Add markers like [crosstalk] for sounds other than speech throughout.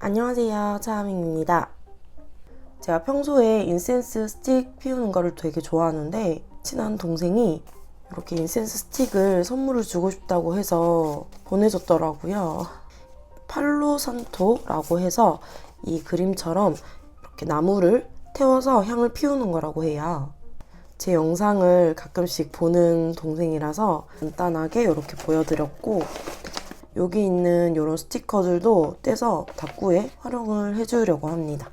안녕하세요. 차하밍입니다. 제가 평소에 인센스 스틱 피우는 거를 되게 좋아하는데 친한 동생이 이렇게 인센스 스틱을 선물을 주고 싶다고 해서 보내줬더라고요. 팔로산토라고 해서 이 그림처럼 이렇게 나무를 태워서 향을 피우는 거라고 해요. 제 영상을 가끔씩 보는 동생이라서 간단하게 이렇게 보여드렸고 여기 있는 이런 스티커들도 떼서 다꾸에 활용을 해주려고 합니다.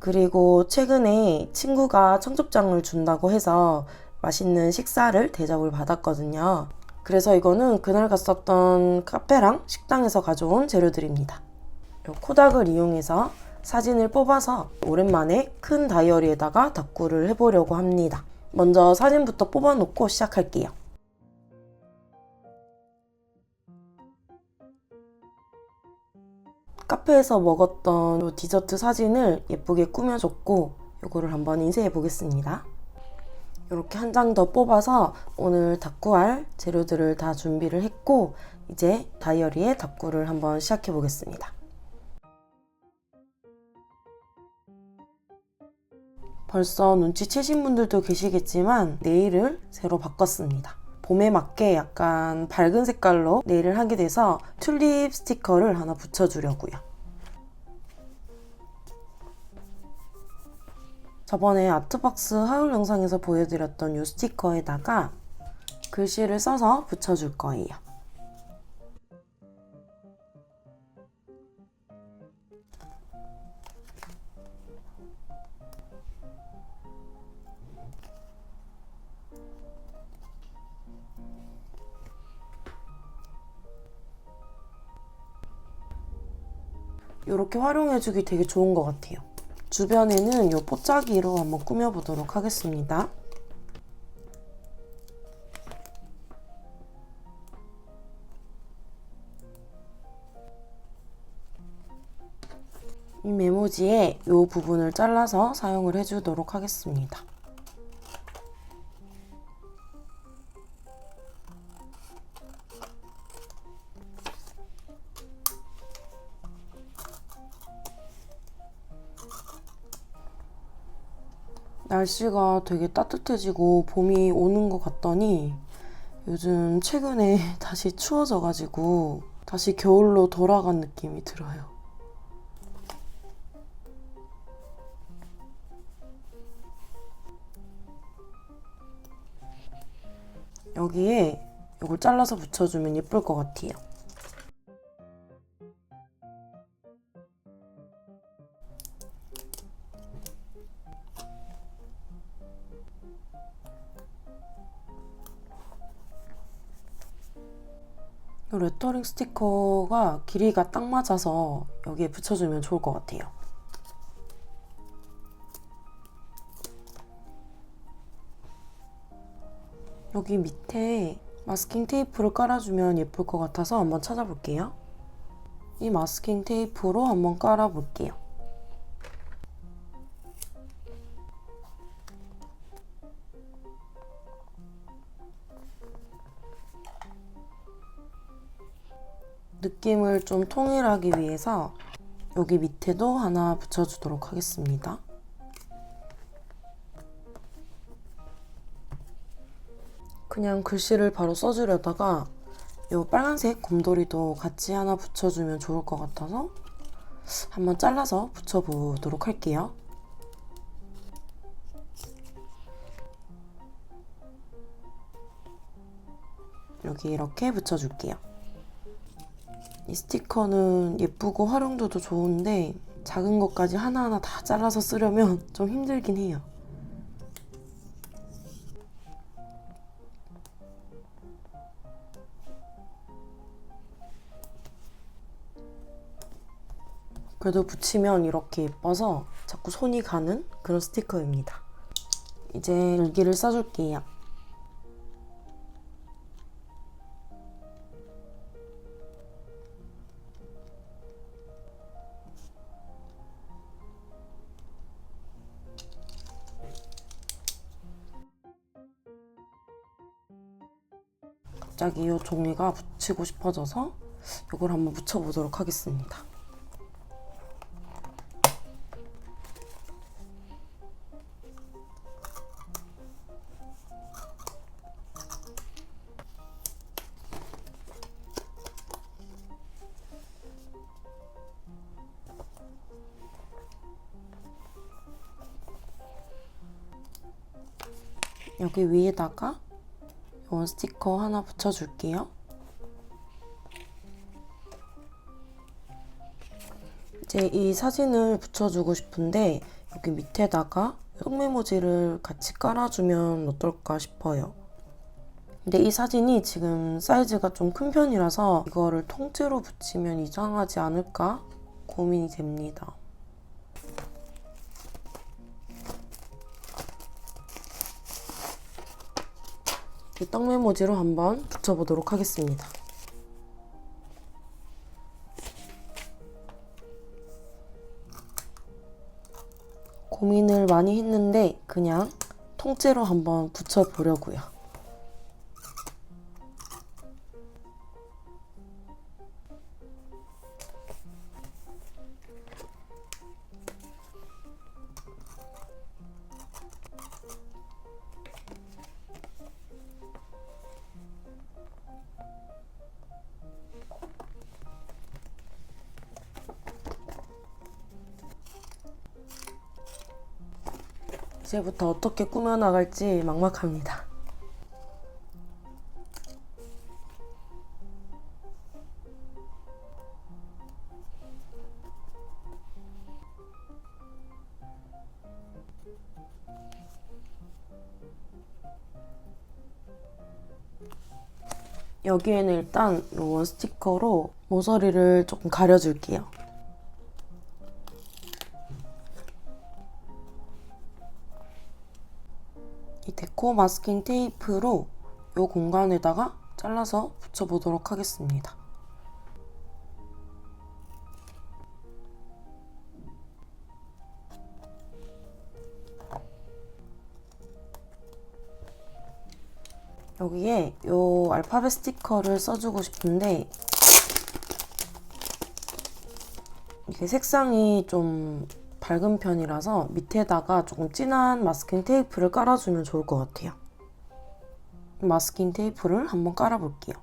그리고 최근에 친구가 청첩장을 준다고 해서 맛있는 식사를 대접을 받았거든요. 그래서 이거는 그날 갔었던 카페랑 식당에서 가져온 재료들입니다. 요 코닥을 이용해서 사진을 뽑아서 오랜만에 큰 다이어리에다가 다꾸를 해보려고 합니다. 먼저 사진부터 뽑아놓고 시작할게요. 카페에서 먹었던 요 디저트 사진을 예쁘게 꾸며줬고 이거를 한번 인쇄해 보겠습니다. 이렇게 한 장 더 뽑아서 오늘 다꾸할 재료들을 다 준비를 했고 이제 다이어리에 다꾸를 한번 시작해 보겠습니다. 벌써 눈치채신 분들도 계시겠지만 네일을 새로 바꿨습니다. 봄에 맞게 약간 밝은 색깔로 네일을 하게 돼서 튤립 스티커를 하나 붙여주려고요. 저번에 아트박스 하울 영상에서 보여드렸던 이 스티커에다가 글씨를 써서 붙여줄 거예요. 이렇게 활용해주기 되게 좋은 것 같아요. 주변에는 이 뽀짝이로 한번 꾸며보도록 하겠습니다. 이 메모지에 이 부분을 잘라서 사용을 해주도록 하겠습니다. 날씨가 되게 따뜻해지고 봄이 오는 것 같더니 요즘 최근에 [laughs] 다시 추워져가지고 다시 겨울로 돌아간 느낌이 들어요. 여기에 이걸 잘라서 붙여주면 예쁠 것 같아요. 이 레터링 스티커가 길이가 딱 맞아서 여기에 붙여주면 좋을 것 같아요. 여기 밑에 마스킹 테이프를 깔아주면 예쁠 것 같아서 한번 찾아볼게요. 이 마스킹 테이프로 한번 깔아볼게요. 느낌을 좀 통일하기 위해서 여기 밑에도 하나 붙여주도록 하겠습니다. 그냥 글씨를 바로 써주려다가 이 빨간색 곰돌이도 같이 하나 붙여주면 좋을 것 같아서 한번 잘라서 붙여보도록 할게요. 여기 이렇게 붙여줄게요. 이 스티커는 예쁘고 활용도도 좋은데 작은 것까지 하나하나 다 잘라서 쓰려면 [laughs] 좀 힘들긴 해요. 그래도 붙이면 이렇게 예뻐서 자꾸 손이 가는 그런 스티커입니다. 이제 일기를 써줄게요. 갑자기 이 종이가 붙이고 싶어져서 이걸 한번 붙여보도록 하겠습니다. 여기 위에다가 원 스티커 하나 붙여줄게요. 이제 이 사진을 붙여주고 싶은데 여기 밑에다가 속메모지를 같이 깔아주면 어떨까 싶어요. 근데 이 사진이 지금 사이즈가 좀 큰 편이라서 이거를 통째로 붙이면 이상하지 않을까 고민이 됩니다. 이 떡메모지로 한번 붙여보도록 하겠습니다. 고민을 많이 했는데 그냥 통째로 한번 붙여보려고요. 이제부터 어떻게 꾸며나갈지 막막합니다. 여기에는 일단 이원 스티커로 모서리를 조금 가려줄게요. 이 데코 마스킹 테이프로 이 공간에다가 잘라서 붙여보도록 하겠습니다. 여기에 이 알파벳 스티커를 써주고 싶은데 이게 색상이 좀 밝은 편이라서 밑에다가 조금 진한 마스킹 테이프를 깔아주면 좋을 것 같아요. 마스킹 테이프를 한번 깔아볼게요.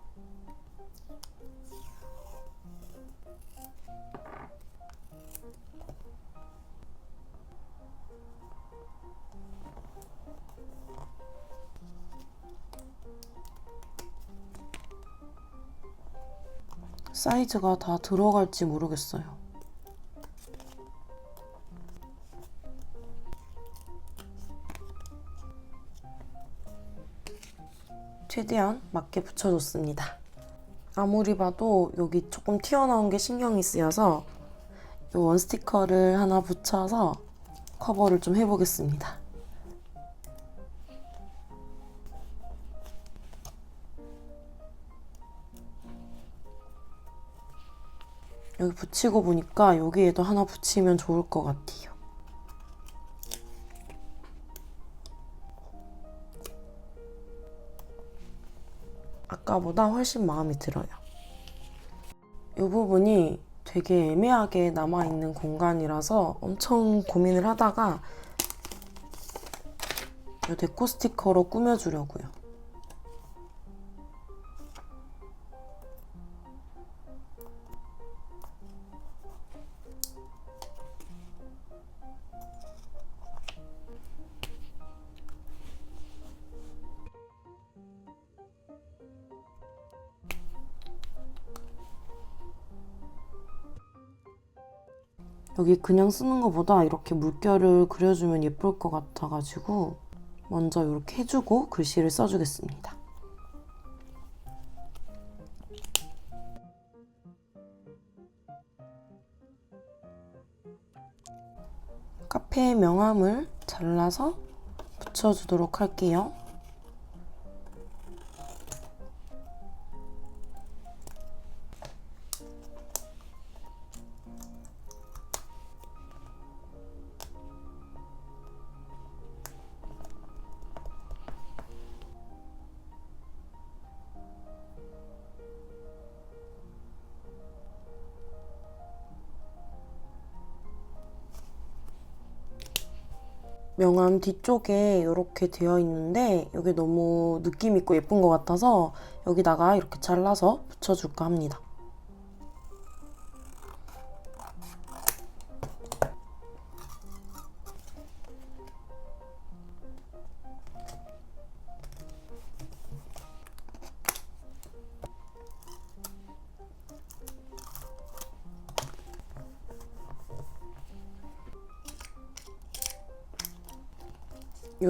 사이즈가 다 들어갈지 모르겠어요. 최대한 맞게 붙여줬습니다. 아무리 봐도 여기 조금 튀어나온 게 신경이 쓰여서 이 원 스티커를 하나 붙여서 커버를 좀 해보겠습니다. 여기 붙이고 보니까 여기에도 하나 붙이면 좋을 것 같아요. 아까보다 훨씬 마음에 들어요. 이 부분이 되게 애매하게 남아있는 공간이라서 엄청 고민을 하다가 이 데코 스티커로 꾸며주려고요. 여기 그냥 쓰는 것보다 이렇게 물결을 그려주면 예쁠 것 같아가지고 먼저 이렇게 해주고 글씨를 써주겠습니다. 카페 명함을 잘라서 붙여주도록 할게요. 명암 뒤쪽에 이렇게 되어 있는데 이게 너무 느낌 있고 예쁜 것 같아서 여기다가 이렇게 잘라서 붙여줄까 합니다.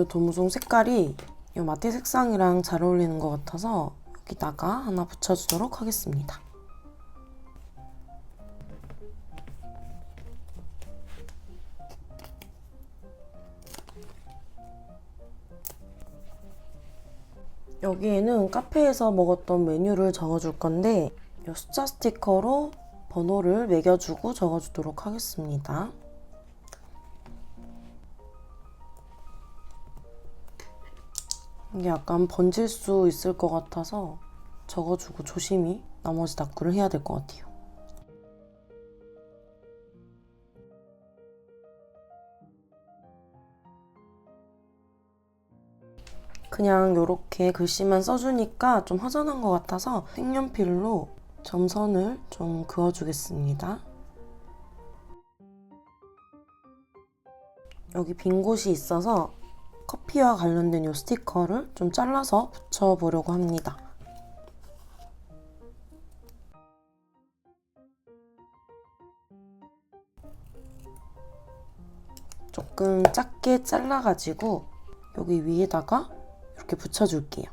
이 도무송 색깔이 이 마테 색상이랑 잘 어울리는 것 같아서 여기다가 하나 붙여주도록 하겠습니다. 여기에는 카페에서 먹었던 메뉴를 적어줄 건데 이 숫자 스티커로 번호를 매겨주고 적어주도록 하겠습니다. 이게 약간 번질 수 있을 것 같아서 적어주고 조심히 나머지 납구를 해야 될 것 같아요. 그냥 이렇게 글씨만 써주니까 좀 허전한 것 같아서 색연필로 점선을 좀 그어주겠습니다. 여기 빈 곳이 있어서 커피와 관련된 이 스티커를 좀 잘라서 붙여보려고 합니다. 조금 작게 잘라가지고 여기 위에다가 이렇게 붙여줄게요.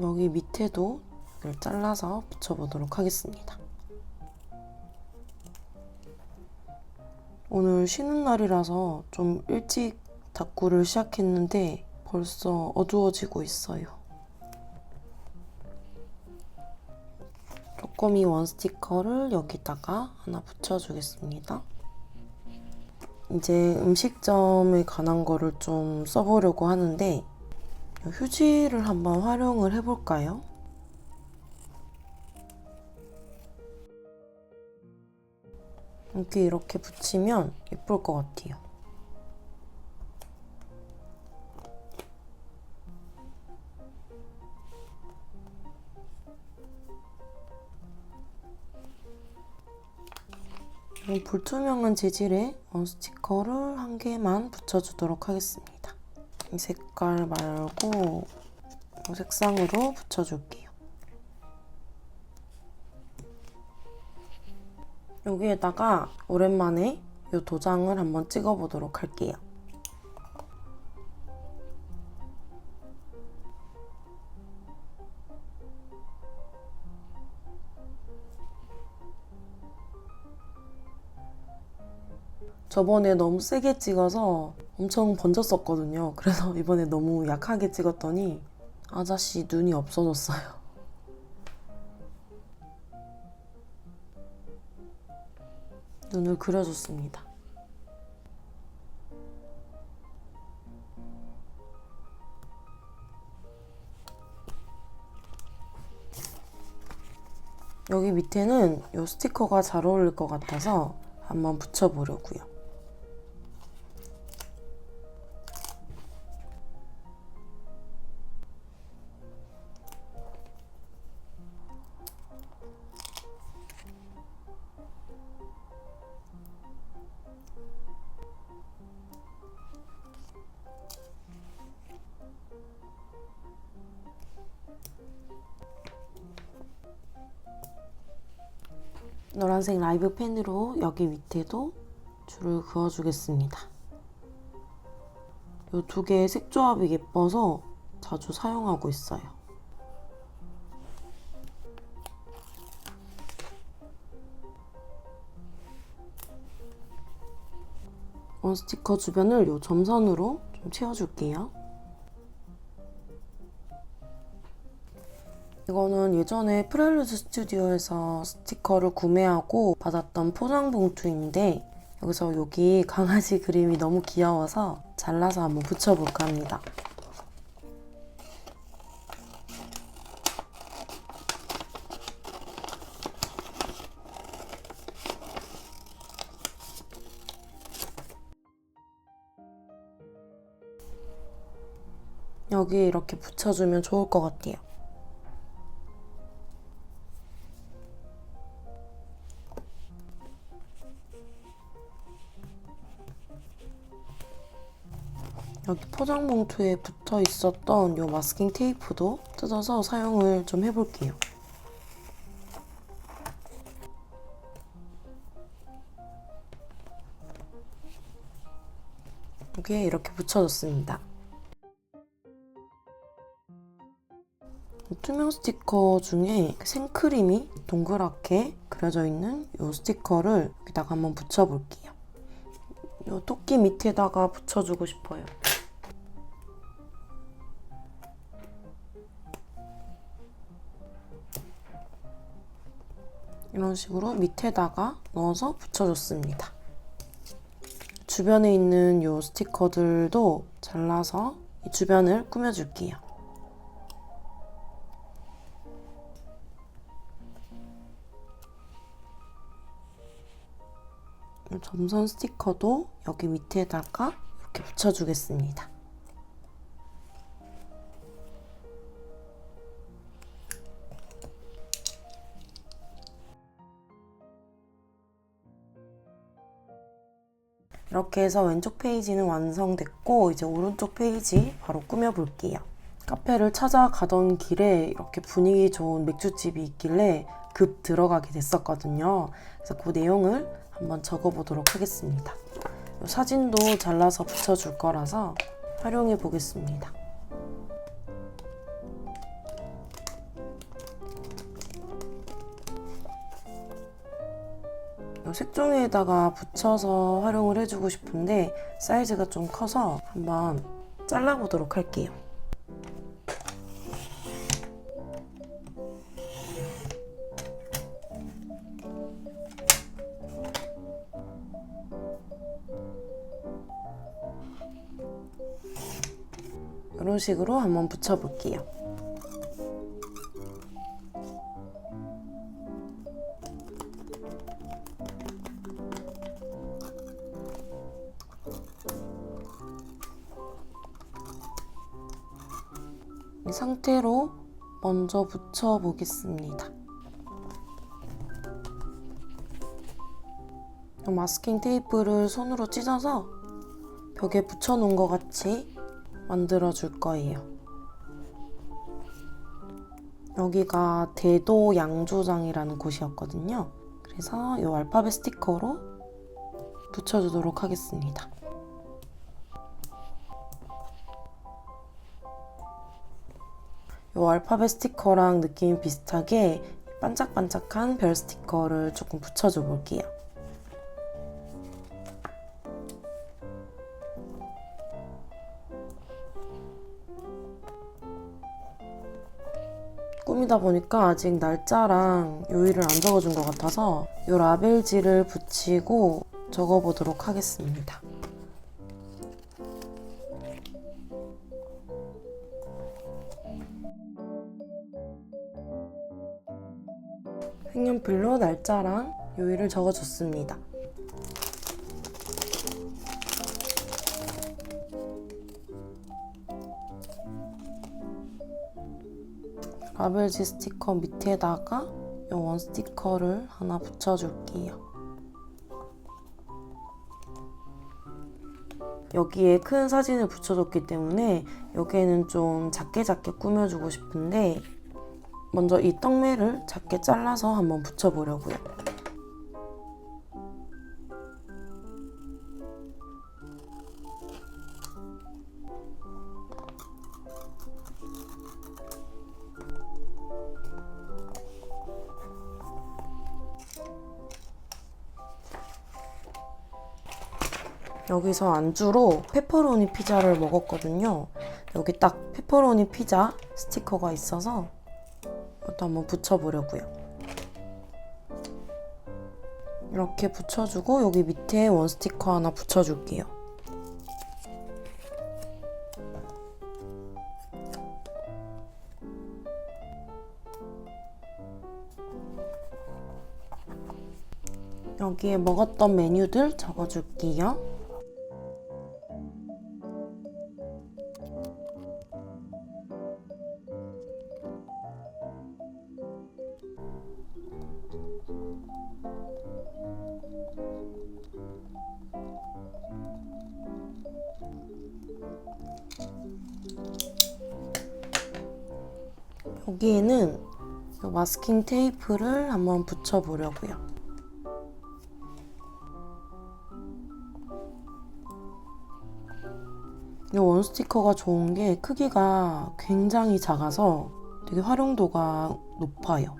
여기 밑에도 잘라서 붙여보도록 하겠습니다. 오늘 쉬는 날이라서 좀 일찍 닦구를 시작했는데 벌써 어두워지고 있어요. 쪼꼬미 원 스티커를 여기다가 하나 붙여주겠습니다. 이제 음식점에 관한 거를 좀 써보려고 하는데 휴지를 한번 활용을 해볼까요? 여기 이렇게 붙이면 예쁠 것 같아요. 이 불투명한 재질의 원 스티커를 한 개만 붙여주도록 하겠습니다. 이 색깔 말고 이 색상으로 붙여줄게요. 여기에다가 오랜만에 이 도장을 한번 찍어보도록 할게요. 저번에 너무 세게 찍어서 엄청 번졌었거든요. 그래서 [laughs] 이번에 너무 약하게 찍었더니 아저씨 눈이 없어졌어요. 눈을 그려줬습니다. 여기 밑에는 이 스티커가 잘 어울릴 것 같아서 한번 붙여보려고요. 노란색 라이브 펜으로 여기 밑에도 줄을 그어주겠습니다. 이 두 개의 색 조합이 예뻐서 자주 사용하고 있어요. 원 스티커 주변을 이 점선으로 좀 채워줄게요. 이거는 예전에 프렐루즈 스튜디오에서 스티커를 구매하고 받았던 포장 봉투인데 여기서 여기 강아지 그림이 너무 귀여워서 잘라서 한번 붙여볼까 합니다. 여기 이렇게 붙여주면 좋을 것 같아요. 여기 포장 봉투에 붙어 있었던 이 마스킹 테이프도 뜯어서 사용을 좀 해볼게요. 여기에 이렇게 붙여줬습니다. 투명 스티커 중에 생크림이 동그랗게 그려져 있는 이 스티커를 여기다가 한번 붙여볼게요. 이 토끼 밑에다가 붙여주고 싶어요. 이런 식으로 밑에다가 넣어서 붙여줬습니다. 주변에 있는 이 스티커들도 잘라서 이 주변을 꾸며줄게요. 이 점선 스티커도 여기 밑에다가 이렇게 붙여주겠습니다. 이렇게 해서 왼쪽 페이지는 완성됐고 이제 오른쪽 페이지 바로 꾸며볼게요. 카페를 찾아가던 길에 이렇게 분위기 좋은 맥주집이 있길래 급 들어가게 됐었거든요. 그래서 그 내용을 한번 적어보도록 하겠습니다. 이 사진도 잘라서 붙여줄 거라서 활용해 보겠습니다. 이 색종이에다가 붙여서 활용을 해주고 싶은데 사이즈가 좀 커서 한번 잘라보도록 할게요. 이런 식으로 한번 붙여볼게요. 상태로 먼저 붙여 보겠습니다. 이 마스킹 테이프를 손으로 찢어서 벽에 붙여 놓은 것 같이 만들어 줄 거예요. 여기가 대도 양조장이라는 곳이었거든요. 그래서 이 알파벳 스티커로 붙여주도록 하겠습니다. 이 알파벳 스티커랑 느낌이 비슷하게 반짝반짝한 별 스티커를 조금 붙여줘 볼게요. 꾸미다 보니까 아직 날짜랑 요일을 안 적어준 것 같아서 이 라벨지를 붙이고 적어보도록 하겠습니다. 색연필로 날짜랑 요일을 적어줬습니다. 라벨지 스티커 밑에다가 이원 스티커를 하나 붙여줄게요. 여기에 큰 사진을 붙여줬기 때문에 여기에는 좀 작게 작게 꾸며주고 싶은데 먼저 이 떡매를 작게 잘라서 한번 붙여보려고요. 여기서 안주로 페퍼로니 피자를 먹었거든요. 여기 딱 페퍼로니 피자 스티커가 있어서 이것도 한번 붙여보려고요. 이렇게 붙여주고 여기 밑에 원 스티커 하나 붙여줄게요. 여기에 먹었던 메뉴들 적어줄게요. 여기에는 마스킹 테이프를 한번 붙여보려고요. 이 원스티커가 좋은 게 크기가 굉장히 작아서 되게 활용도가 높아요.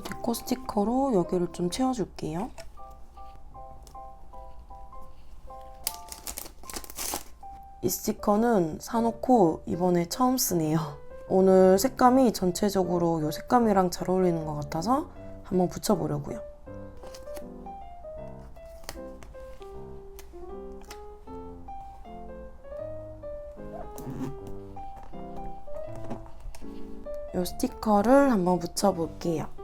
데코 스티커로 여기를 좀 채워줄게요. 이 스티커는 사놓고 이번에 처음 쓰네요. 오늘 색감이 전체적으로 이 색감이랑 잘 어울리는 것 같아서 한번 붙여보려고요. 이 스티커를 한번 붙여볼게요.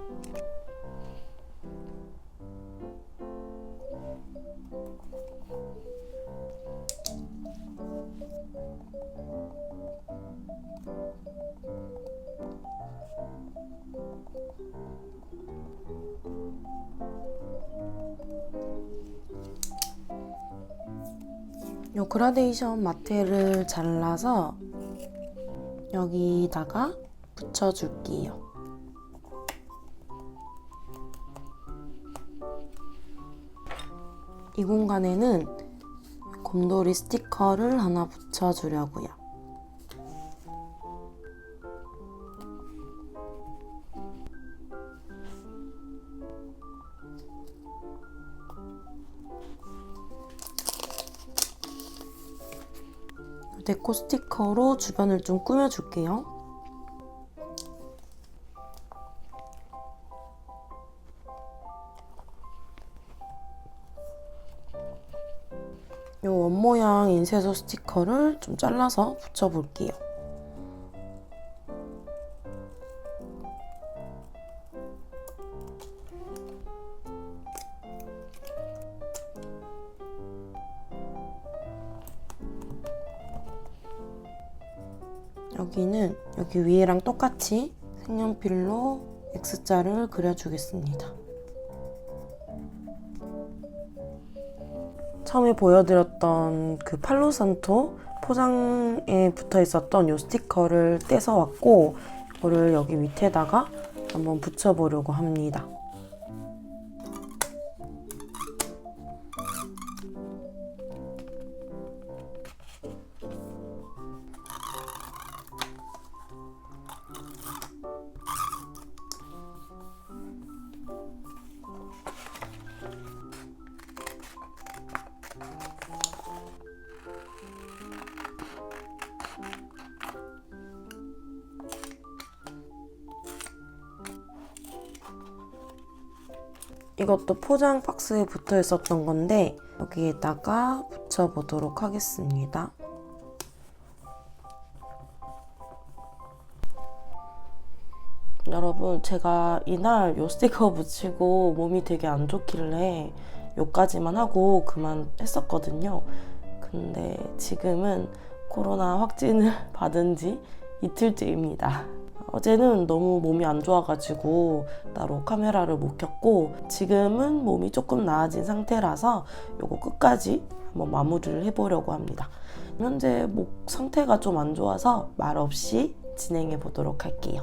요 그라데이션 마테를 잘라서 여기다가 붙여줄게요. 이 공간에는 곰돌이 스티커를 하나 붙여주려고요. 데코 스티커로 주변을 좀 꾸며줄게요. 이 원모양 인쇄소 스티커를 좀 잘라서 붙여볼게요. 여기는 여기 위에랑 똑같이 색연필로 X자를 그려주겠습니다. 처음에 보여드렸던 그 팔로산토 포장에 붙어 있었던 이 스티커를 떼서 왔고 이거를 여기 밑에다가 한번 붙여보려고 합니다. 이것도 포장 박스에 붙어 있었던 건데 여기에다가 붙여보도록 하겠습니다. 여러분 제가 이날 요 스티커 붙이고 몸이 되게 안 좋길래 요까지만 하고 그만 했었거든요. 근데 지금은 코로나 확진을 [laughs] 받은 지 이틀째입니다. 어제는 너무 몸이 안 좋아가지고 따로 카메라를 못 켰고 지금은 몸이 조금 나아진 상태라서 요거 끝까지 한번 마무리를 해보려고 합니다. 현재 목 상태가 좀 안 좋아서 말 없이 진행해 보도록 할게요.